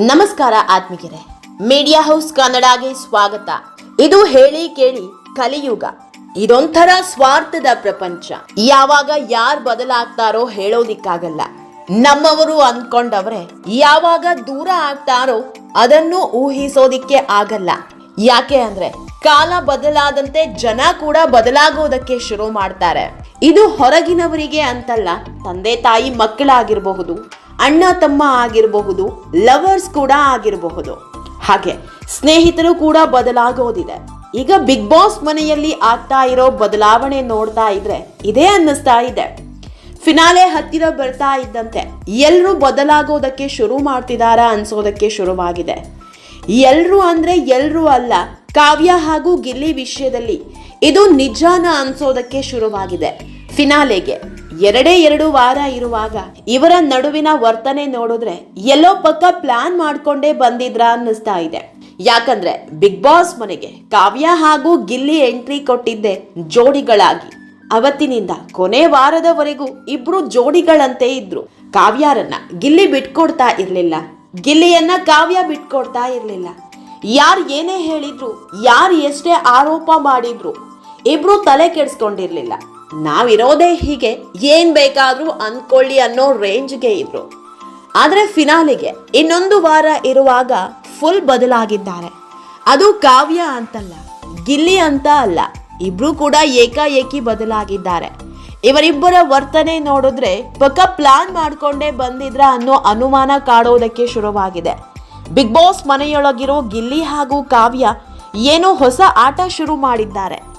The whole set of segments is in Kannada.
ನಮಸ್ಕಾರ ಆತ್ಮಿಕರೇ ಮೀಡಿಯಾ ಹೌಸ್ ಕನ್ನಡಗೆ ಸ್ವಾಗತ. ಇದು ಹೇಳಿ ಕೇಳಿ ಕಲಿಯುಗ. ಇದೊಂಥರ ಸ್ವಾರ್ಥದ ಪ್ರಪಂಚ. ಯಾವಾಗ ಯಾರು ಬದಲಾಗ್ತಾರೋ ಹೇಳೋದಿಕ್ಕಾಗಲ್ಲ. ನಮ್ಮವರು ಅಂದ್ಕೊಂಡವ್ರೆ, ಯಾವಾಗ ದೂರ ಆಗ್ತಾರೋ ಅದನ್ನು ಊಹಿಸೋದಿಕ್ಕೆ ಆಗಲ್ಲ. ಯಾಕೆ ಅಂದ್ರೆ, ಕಾಲ ಬದಲಾದಂತೆ ಜನ ಕೂಡ ಬದಲಾಗೋದಕ್ಕೆ ಶುರು ಮಾಡ್ತಾರೆ. ಇದು ಹೊರಗಿನವರಿಗೆ ಅಂತಲ್ಲ, ತಂದೆ ತಾಯಿ ಮಕ್ಕಳಾಗಿರಬಹುದು. ಅಣ್ಣ ತಮ್ಮ ಆಗಿರಬಹುದು ಲವರ್ಸ್ ಕೂಡ ಆಗಿರಬಹುದು. ಹಾಗೆ ಸ್ನೇಹಿತರು ಕೂಡ ಬದಲಾಗೋದಿದೆ. ಈಗ ಬಿಗ್ ಬಾಸ್ ಮನೆಯಲ್ಲಿ ಆಗ್ತಾ ಇರೋ ಬದಲಾವಣೆ ನೋಡ್ತಾ ಇದ್ರೆ ಇದೇ ಅನ್ನಿಸ್ತಾ ಇದೆ. ಫಿನಾಲೆ ಹತ್ತಿರ ಬರ್ತಾ ಇದ್ದಂತೆ ಎಲ್ಲರೂ ಬದಲಾಗೋದಕ್ಕೆ ಶುರು ಮಾಡ್ತಿದಾರ ಅನ್ಸೋದಕ್ಕೆ ಶುರುವಾಗಿದೆ. ಎಲ್ಲರೂ ಅಂದ್ರೆ ಎಲ್ಲರೂ ಅಲ್ಲ, ಕಾವ್ಯ ಹಾಗೂ ಗಿಲ್ಲಿ ವಿಷಯದಲ್ಲಿ ಇದು ನಿಜಾನ ಅನ್ಸೋದಕ್ಕೆ ಶುರುವಾಗಿದೆ. ಫಿನಾಲೆಗೆ ಎರಡೇ ಎರಡು ವಾರ ಇರುವಾಗ ಇವರ ನಡುವಿನ ವರ್ತನೆ ನೋಡಿದ್ರೆ ಎಲ್ಲೋ ಪಕ್ಕ ಪ್ಲಾನ್ ಮಾಡ್ಕೊಂಡೇ ಬಂದಿದ್ರ ಅನ್ನಿಸ್ತಾ ಇದೆ. ಯಾಕಂದ್ರೆ ಬಿಗ್ ಬಾಸ್ ಮನೆಗೆ ಕಾವ್ಯ ಹಾಗೂ ಗಿಲ್ಲಿ ಎಂಟ್ರಿ ಕೊಟ್ಟಿದ್ದೆ ಜೋಡಿಗಳಾಗಿ. ಅವತ್ತಿನಿಂದ ಕೊನೆ ವಾರದವರೆಗೂ ಇಬ್ರು ಜೋಡಿಗಳಂತೆ ಇದ್ರು. ಕಾವ್ಯಾರನ್ನ ಗಿಲ್ಲಿ ಬಿಟ್ಕೊಡ್ತಾ ಇರ್ಲಿಲ್ಲ. ಗಿಲ್ಲಿಯನ್ನ ಕಾವ್ಯ ಬಿಟ್ಕೊಡ್ತಾ ಇರ್ಲಿಲ್ಲ. ಯಾರು ಏನೇ ಹೇಳಿದ್ರು, ಯಾರು ಎಷ್ಟೇ ಆರೋಪ ಮಾಡಿದ್ರು, ಇಬ್ರು ತಲೆ ಕೆಡಿಸ್ಕೊಂಡಿರ್ಲಿಲ್ಲ. ನಾವಿರೋದೇ ಹೀಗೆ ಏನ್ ಬೇಕಾದ್ರೂ ಅನ್ಕೊಳ್ಳಿ ಅನ್ನೋ ರೇಂಜ್ಗೆ ಇದ್ರು. ಆದ್ರೆ ಫಿನಾಲಿಗೆ ಇನ್ನೊಂದು ವಾರ ಇರುವಾಗ ಫುಲ್ ಬದಲಾಗಿದ್ದಾರೆ. ಅದು ಕಾವ್ಯ ಅಂತಲ್ಲ, ಗಿಲ್ಲಿ ಅಂತ ಅಲ್ಲ, ಇಬ್ರು ಕೂಡ ಏಕಾಏಕಿ ಬದಲಾಗಿದ್ದಾರೆ. ಇವರಿಬ್ಬರ ವರ್ತನೆ ನೋಡಿದ್ರೆ ಪಕ್ಕ ಪ್ಲಾನ್ ಮಾಡ್ಕೊಂಡೇ ಬಂದಿದ್ರ ಅನ್ನೋ ಅನುಮಾನ ಕಾಡೋದಕ್ಕೆ ಶುರುವಾಗಿದೆ. ಬಿಗ್ ಬಾಸ್ ಮನೆಯೊಳಗಿರೋ ಗಿಲ್ಲಿ ಹಾಗೂ ಕಾವ್ಯ ಏನೋ ಹೊಸ ಆಟ ಶುರು ಮಾಡಿದ್ದಾರೆ.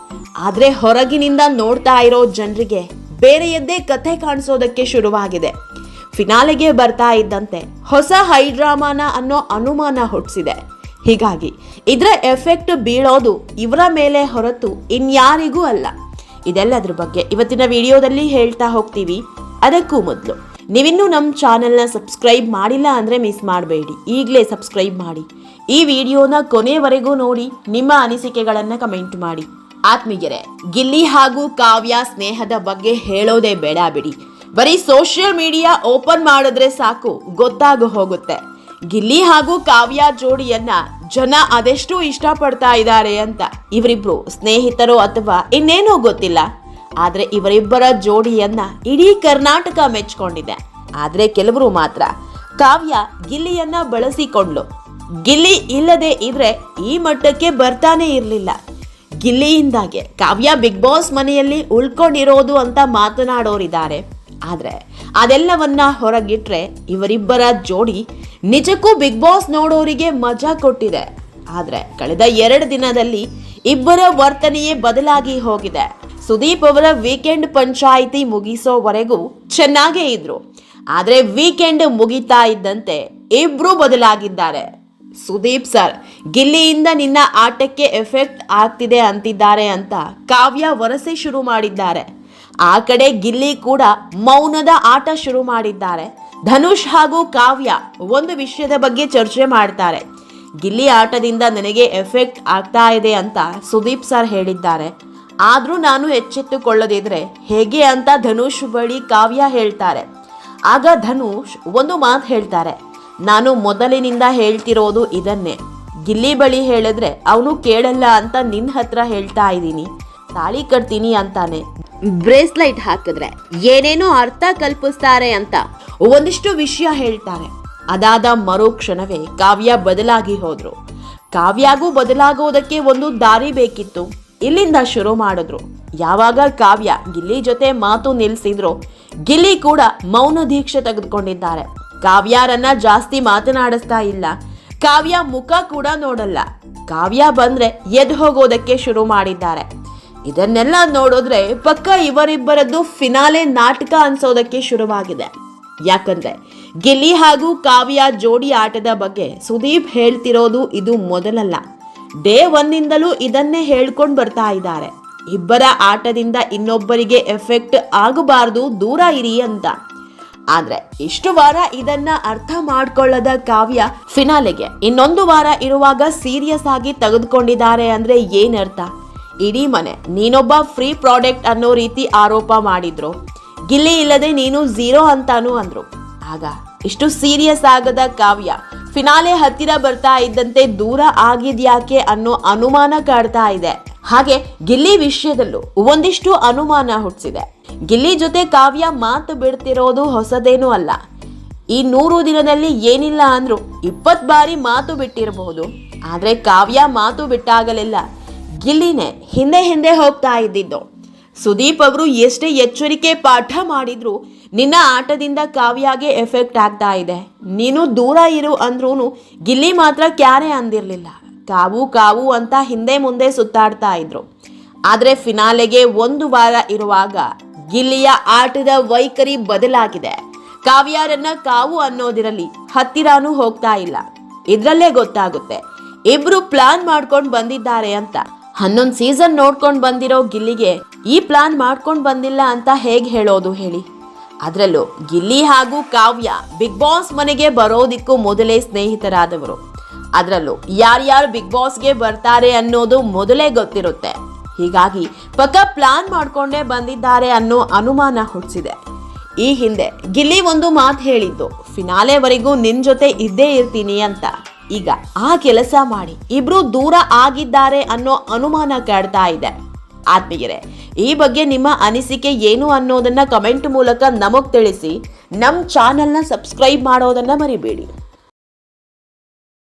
ಆದ್ರೆ ಹೊರಗಿನಿಂದ ನೋಡ್ತಾ ಇರೋ ಜನರಿಗೆ ಬೇರೆಯದ್ದೇ ಕಥೆ ಕಾಣಿಸೋದಕ್ಕೆ ಶುರುವಾಗಿದೆ. ಫಿನಾಲೆಗೆ ಬರ್ತಾ ಇದ್ದಂತೆ ಹೊಸ ಹೈಡ್ರಾಮಾನ ಅನ್ನೋ ಅನುಮಾನ ಹುಟ್ಟಿಸಿದೆ ಹೀಗಾಗಿ ಇದರ ಎಫೆಕ್ಟ್ ಬೀಳೋದು ಇವರ ಮೇಲೆ ಹೊರತು ಇನ್ಯಾರಿಗೂ ಅಲ್ಲ. ಇದೆಲ್ಲದ್ರ ಬಗ್ಗೆ ಇವತ್ತಿನ ವಿಡಿಯೋದಲ್ಲಿ ಹೇಳ್ತಾ ಹೋಗ್ತೀವಿ. ಅದಕ್ಕೂ ಮೊದಲು ನೀವಿನ್ನೂ ನಮ್ಮ ಚಾನೆಲ್ನ ಸಬ್ಸ್ಕ್ರೈಬ್ ಮಾಡಿಲ್ಲ ಅಂದರೆ ಮಿಸ್ ಮಾಡಬೇಡಿ. ಈಗಲೇ ಸಬ್ಸ್ಕ್ರೈಬ್ ಮಾಡಿ. ಈ ವಿಡಿಯೋನ ಕೊನೆಯವರೆಗೂ ನೋಡಿ, ನಿಮ್ಮ ಅನಿಸಿಕೆಗಳನ್ನು ಕಮೆಂಟ್ ಮಾಡಿ. ಆತ್ಮೀಯರೇ, ಗಿಲ್ಲಿ ಹಾಗೂ ಕಾವ್ಯ ಸ್ನೇಹದ ಬಗ್ಗೆ ಹೇಳೋದೇ ಬೇಡ ಬಿಡಿ. ಬರೀ ಸೋಷಿಯಲ್ ಮೀಡಿಯಾ ಓಪನ್ ಮಾಡಿದ್ರೆ ಸಾಕು, ಗೊತ್ತಾಗ ಹೋಗುತ್ತೆ. ಗಿಲ್ಲಿ ಹಾಗೂ ಕಾವ್ಯ ಜೋಡಿಯನ್ನ ಜನ ಅದೆಷ್ಟು ಇಷ್ಟಪಡ್ತಾ ಇದ್ದಾರೆ ಅಂತ ಇವರಿಬ್ರು ಸ್ನೇಹಿತರು ಅಥವಾ ಇನ್ನೇನೋ ಗೊತ್ತಿಲ್ಲ. ಆದ್ರೆ ಇವರಿಬ್ಬರ ಜೋಡಿಯನ್ನ ಇಡೀ ಕರ್ನಾಟಕ ಮೆಚ್ಕೊಂಡಿದೆ. ಆದ್ರೆ ಕೆಲವರು ಮಾತ್ರ ಕಾವ್ಯ ಗಿಲ್ಲಿಯನ್ನ ಬಳಸಿಕೊಂಡ್ಲು. ಗಿಲ್ಲಿ ಇಲ್ಲದೆ ಇದ್ರೆ ಈ ಮಟ್ಟಕ್ಕೆ ಬರ್ತಾನೆ ಇರಲಿಲ್ಲ. ಗಿಲ್ಲಿಯಿಂದಾಗೆ. ಕಾವ್ಯ ಬಿಗ್ ಬಾಸ್ ಮನೆಯಲ್ಲಿ ಉಳ್ಕೊಂಡಿರೋದು ಅಂತ ಮಾತನಾಡೋರಿದ್ದಾರೆ. ಆದರೆ ಅದೆಲ್ಲವನ್ನ ಹೊರಗಿಟ್ರೆ ಇವರಿಬ್ಬರ ಜೋಡಿ ನಿಜಕ್ಕೂ ಬಿಗ್ ಬಾಸ್ ನೋಡೋರಿಗೆ ಮಜಾ ಕೊಟ್ಟಿದೆ. ಆದರೆ ಕಳೆದ ಎರಡು ದಿನದಲ್ಲಿ ಇಬ್ಬರ ವರ್ತನೆಯೇ ಬದಲಾಗಿ ಹೋಗಿದೆ. ಸುದೀಪ್ ಅವರ ವೀಕೆಂಡ್ ಪಂಚಾಯಿತಿ ಮುಗಿಸೋವರೆಗೂ ಚೆನ್ನಾಗೇ ಇದ್ರು. ಆದರೆ ವೀಕೆಂಡ್ ಮುಗಿತಾ ಇದ್ದಂತೆ ಇಬ್ರು ಬದಲಾಗಿದ್ದಾರೆ. ಸುದೀಪ್ ಸರ್, ಗಿಲ್ಲಿಯಿಂದ ನಿನ್ನ ಆಟಕ್ಕೆ ಎಫೆಕ್ಟ್ ಆಗ್ತಿದೆ ಅಂತಿದ್ದಾರೆ ಅಂತ ಕಾವ್ಯ ವರಸೆ ಶುರು ಮಾಡಿದ್ದಾರೆ. ಆ ಕಡೆ ಗಿಲ್ಲಿ ಕೂಡ ಮೌನದ ಆಟ ಶುರು ಮಾಡಿದ್ದಾರೆ. ಧನುಷ್ ಹಾಗೂ ಕಾವ್ಯ ಒಂದು ವಿಷಯದ ಬಗ್ಗೆ ಚರ್ಚೆ ಮಾಡ್ತಾರೆ. ಗಿಲ್ಲಿ ಆಟದಿಂದ ನನಗೆ ಎಫೆಕ್ಟ್ ಆಗ್ತಾ ಇದೆ ಅಂತ ಸುದೀಪ್ ಸರ್ ಹೇಳಿದ್ದಾರೆ. ಆದರೂ ನಾನು ಎಚ್ಚೆತ್ತುಕೊಳ್ಳದಿದ್ರೆ ಹೇಗೆ ಅಂತ ಧನುಷ್ ಬಳಿ ಕಾವ್ಯ ಹೇಳ್ತಾರೆ. ಆಗ ಧನುಷ್ ಒಂದು ಮಾತು ಹೇಳ್ತಾರೆ. ನಾನು ಮೊದಲಿನಿಂದ ಹೇಳ್ತಿರೋದು ಇದನ್ನೇ. ಗಿಲ್ಲಿ ಬಳಿ ಹೇಳಿದ್ರೆ ಅವನು ಕೇಳಲ್ಲ ಅಂತ ನಿನ್ನ ಹತ್ರ ಹೇಳ್ತಾ ಇದ್ದೀನಿ. ತಾಳಿ ಕಟ್ತೀನಿ ಅಂತಾನೆ. ಬ್ರೇಸ್ಲೈಟ್ ಹಾಕಿದ್ರೆ ಏನೇನೋ ಅರ್ಥ ಕಲ್ಪಿಸ್ತಾರೆ ಅಂತ. ಒಂದಿಷ್ಟು ವಿಷಯ ಹೇಳ್ತಾರೆ. ಅದಾದ ಮರುಕ್ಷಣವೇ ಕಾವ್ಯ ಬದಲಾಗಿ ಹೋದ್ರು. ಕಾವ್ಯಾಗೂ ಬದಲಾಗೋದಕ್ಕೆ ಒಂದು ದಾರಿ ಬೇಕಿತ್ತು. ಇಲ್ಲಿಂದ ಶುರು ಮಾಡಿದ್ರು. ಯಾವಾಗ ಕಾವ್ಯ ಗಿಲ್ಲಿ ಜೊತೆ ಮಾತು ನಿಲ್ಲಿಸಿದ್ರು ಗಿಲ್ಲಿ ಕೂಡ ಮೌನ ದೀಕ್ಷೆ ತೆಗೆದುಕೊಂಡಿದ್ದಾರೆ. ಕಾವ್ಯಾರನ್ನ ಜಾಸ್ತಿ ಮಾತನಾಡಿಸ್ತಾ ಇಲ್ಲ. ಕಾವ್ಯ ಮುಖ ಕೂಡ ನೋಡಲ್ಲ. ಕಾವ್ಯ ಬಂದ್ರೆ ಎದ್ದು ಹೋಗೋದಕ್ಕೆ ಶುರು ಮಾಡಿದ್ದಾರೆ. ಇದನ್ನೆಲ್ಲ ನೋಡಿದ್ರೆ ಪಕ್ಕ ಇವರಿಬ್ಬರದ್ದು ಫಿನಾಲೆ ನಾಟಕ ಅನ್ಸೋದಕ್ಕೆ ಶುರುವಾಗಿದೆ. ಯಾಕಂದ್ರೆ ಗಿಲ್ಲಿ ಹಾಗೂ ಕಾವ್ಯ ಜೋಡಿ ಆಟದ ಬಗ್ಗೆ ಸುದೀಪ್ ಹೇಳ್ತಿರೋದು ಇದು ಮೊದಲಲ್ಲ. ಡೇ ಒಂದಿಂದಲೂ ಇದನ್ನೇ ಹೇಳ್ಕೊಂಡು ಬರ್ತಾ ಇದ್ದಾರೆ. ಇಬ್ಬರ ಆಟದಿಂದ ಇನ್ನೊಬ್ಬರಿಗೆ ಎಫೆಕ್ಟ್ ಆಗಬಾರ್ದು, ದೂರ ಇರಿ ಅಂತ. ಆದ್ರೆ ಇಷ್ಟು ವಾರ ಇದನ್ನ ಅರ್ಥ ಮಾಡ್ಕೊಳ್ಳದ ಕಾವ್ಯ ಫಿನಾಲೆಗೆ. ಇನ್ನೊಂದು ವಾರ ಇರುವಾಗ ಸೀರಿಯಸ್ ಆಗಿ ತೆಗೆದುಕೊಂಡಿದ್ದಾರೆ ಅಂದ್ರೆ ಏನರ್ಥ? ಇಡೀ ಮನೆ, ನೀನೊಬ್ಬ ಫ್ರೀ ಪ್ರಾಡಕ್ಟ್ ಅನ್ನೋ ರೀತಿ ಆರೋಪ ಮಾಡಿದ್ರು. ಗಿಲ್ಲಿ ಇಲ್ಲದೆ ನೀನು ಝೀರೋ ಅಂತಾನು ಅಂದ್ರು. ಆಗ ಇಷ್ಟು ಸೀರಿಯಸ್ ಆಗದ ಕಾವ್ಯ ಫಿನಾಲೆ ಹತ್ತಿರ ಬರ್ತಾ ಇದ್ದಂತೆ ದೂರ ಆಗಿದ್ಯಾಕೆ ಅನ್ನೋ ಅನುಮಾನ ಕಾಡ್ತಾ ಇದೆ. ಹಾಗೆ ಗಿಲ್ಲಿ ವಿಷಯದಲ್ಲೂ ಒಂದಿಷ್ಟು ಅನುಮಾನ ಹುಟ್ಟಿಸಿದೆ ಗಿಲ್ಲಿ ಜೊತೆ ಕಾವ್ಯ ಮಾತು ಬಿಡ್ತಿರೋದು ಹೊಸದೇನೂ ಅಲ್ಲ. ಈ ನೂರು ದಿನದಲ್ಲಿ ಏನಿಲ್ಲ ಅಂದ್ರು ಇಪ್ಪತ್ ಬಾರಿ ಮಾತು ಬಿಟ್ಟಿರಬಹುದು ಆದರೆ ಕಾವ್ಯ ಮಾತು ಬಿಟ್ಟಾಗಲಿಲ್ಲ. ಗಿಲ್ಲಿನೇ ಹಿಂದೆ ಹಿಂದೆ ಹೋಗ್ತಾ ಇದ್ದಿದ್ದು. ಸುದೀಪ್ ಅವರು ಎಷ್ಟೇ ಎಚ್ಚರಿಕೆ ಪಾಠ ಮಾಡಿದ್ರು ನಿನ್ನ ಆಟದಿಂದ ಕಾವ್ಯಾಗೆ ಎಫೆಕ್ಟ್ ಆಗ್ತಾ ಇದೆ. ನೀನು ದೂರ ಇರು ಅಂದ್ರೂ ಗಿಲ್ಲಿ ಮಾತ್ರ ಕ್ಯಾರೆ ಅಂದಿರಲಿಲ್ಲ. ಕಾವು ಕಾವು ಅಂತ ಹಿಂದೆ ಮುಂದೆ ಸುತ್ತಾಡ್ತಾ ಇದ್ರು. ಆದರೆ ಫಿನಾಲೆಗೆ ಒಂದು ವಾರ ಇರುವಾಗ ಗಿಲ್ಲಿಯ ಆಟದ ವೈಖರಿ ಬದಲಾಗಿದೆ. ಕಾವ್ಯಾರನ್ನ ಕಾವು ಅನ್ನೋದಿರಲಿ ಹತ್ತಿರಾನೂ ಹೋಗ್ತಾ ಇಲ್ಲ. ಇದ್ರಲ್ಲೇ ಗೊತ್ತಾಗುತ್ತೆ. ಇಬ್ರು ಪ್ಲಾನ್ ಮಾಡ್ಕೊಂಡು ಬಂದಿದ್ದಾರೆ ಅಂತ. ಹನ್ನೊಂದ್ ಸೀಸನ್ ನೋಡ್ಕೊಂಡು ಬಂದಿರೋ ಗಿಲ್ಲಿಗೆ ಈ ಪ್ಲಾನ್ ಮಾಡ್ಕೊಂಡು ಬಂದಿಲ್ಲ ಅಂತ ಹೇಗ್ ಹೇಳೋದು ಹೇಳಿ. ಅದರಲ್ಲೂ ಗಿಲ್ಲಿ ಹಾಗೂ ಕಾವ್ಯ ಬಿಗ್ ಬಾಸ್ ಮನೆಗೆ ಬರೋದಿಕ್ಕೂ ಮೊದಲೇ ಸ್ನೇಹಿತರಾದವರು. ಅದರಲ್ಲೂ ಯಾರ್ಯಾರು ಬಿಗ್ ಬಾಸ್ಗೆ ಬರ್ತಾರೆ ಅನ್ನೋದು ಮೊದಲೇ ಗೊತ್ತಿರುತ್ತೆ. ಹೀಗಾಗಿ ಪಕ್ಕ ಪ್ಲಾನ್ ಮಾಡ್ಕೊಂಡೇ ಬಂದಿದ್ದಾರೆ ಅನ್ನೋ ಅನುಮಾನ ಹುಟ್ಟಿಸಿದೆ ಈ ಹಿಂದೆ ಗಿಲ್ಲಿ ಒಂದು ಮಾತು ಹೇಳಿದ್ದು, ಫಿನಾಲೆವರೆಗೂ ನಿನ್ ಜೊತೆ ಇದ್ದೇ ಇರ್ತೀನಿ ಅಂತ. ಈಗ ಆ ಕೆಲಸ ಮಾಡಿ ಇಬ್ರು ದೂರ ಆಗಿದ್ದಾರೆ ಅನ್ನೋ ಅನುಮಾನ ಕಾಡ್ತಾ ಇದೆ. ಆತ್ಮೀಯರೇ, ಈ ಬಗ್ಗೆ ನಿಮ್ಮ ಅನಿಸಿಕೆ ಏನು ಅನ್ನೋದನ್ನ ಕಮೆಂಟ್ ಮೂಲಕ ನಮಗ್ ತಿಳಿಸಿ ನಮ್ಮ ಚಾನೆಲ್ನ ಸಬ್ಸ್ಕ್ರೈಬ್ ಮಾಡೋದನ್ನ ಮರಿಬೇಡಿ.